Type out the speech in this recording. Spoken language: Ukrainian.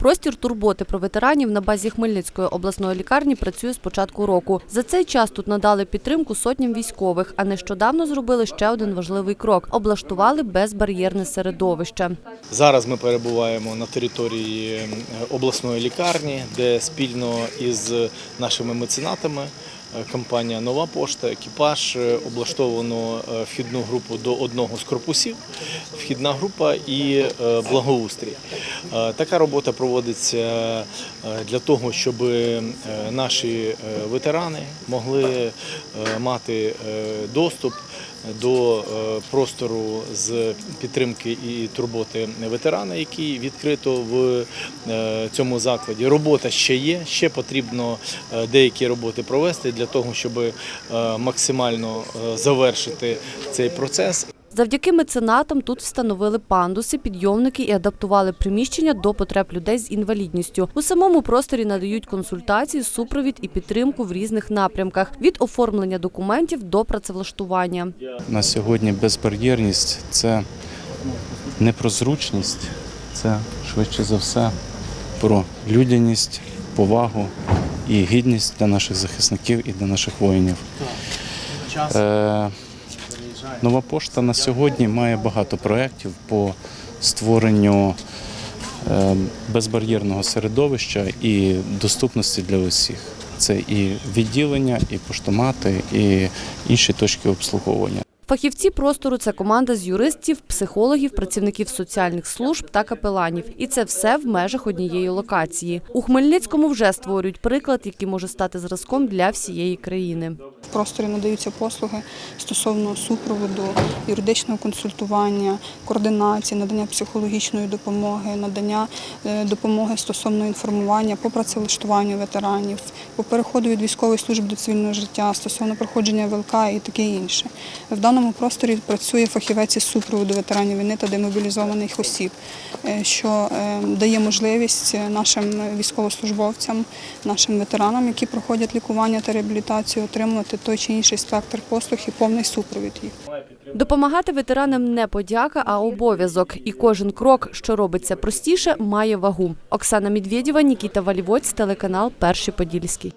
Простір турботи про ветеранів на базі Хмельницької обласної лікарні працює з початку року. За цей час тут надали підтримку сотням військових, а нещодавно зробили ще один важливий крок облаштували безбар'єрне середовище. Зараз ми перебуваємо на території е, обласної лікарні, де спільно із нашими меценатами компанія Нова пошта, екіпаж е, облаштовано е, вхідну групу до одного з корпусів, вхідна група і е, благоустрій. Е, Така робота проводиться е, для того, щоб е, наші е, ветерани могли е, мати е, доступ до е, простору з підтримки і турботи ветерана, який відкрито в е, цьому закладі. Робота ще є, ще потрібно е, деякі роботи провести для того, щоб максимально завершити цей процес. Завдяки меценатам тут встановили пандуси, підйомники і адаптували приміщення до потреб людей з інвалідністю. У самому просторі надають консультації, супровід і підтримку в різних напрямках від оформлення документів до працевлаштування. На сьогодні безбар'єрність це не про зручність, це швидше за все про людяність, повагу і гідність для наших захисників і для наших воїнів. Е, Нова пошта на сьогодні має багато проєктів по створенню е, безбар'єрного середовища і доступності для усіх. Це і відділення, і поштомати, і інші точки обслуговування. Фахівці простору це команда з юристів, психологів, працівників соціальних служб та капеланів. І це все в межах однієї локації. У Хмельницькому вже створюють приклад, який може стати зразком для всієї країни. Просторі надаються послуги стосовно супроводу, юридичного консультування, координації, надання психологічної допомоги, надання е, допомоги стосовно інформування по працевлаштуванню ветеранів, по переходу від військової служби до цивільного життя, стосовно проходження ВЛК і таке інше. В даному просторі працює фахівець із супроводу ветеранів війни та демобілізованих осіб, е, що е, дає можливість нашим військовослужбовцям, нашим ветеранам, які проходять лікування та реабілітацію, отримувати той чи інший спектр послуг і повний супровід їх. Допомагати ветеранам не подяка, а обов'язок. І кожен крок, що робиться простіше, має вагу. Оксана Медведєва, Нікіта Валівоць, телеканал Перший Подільський.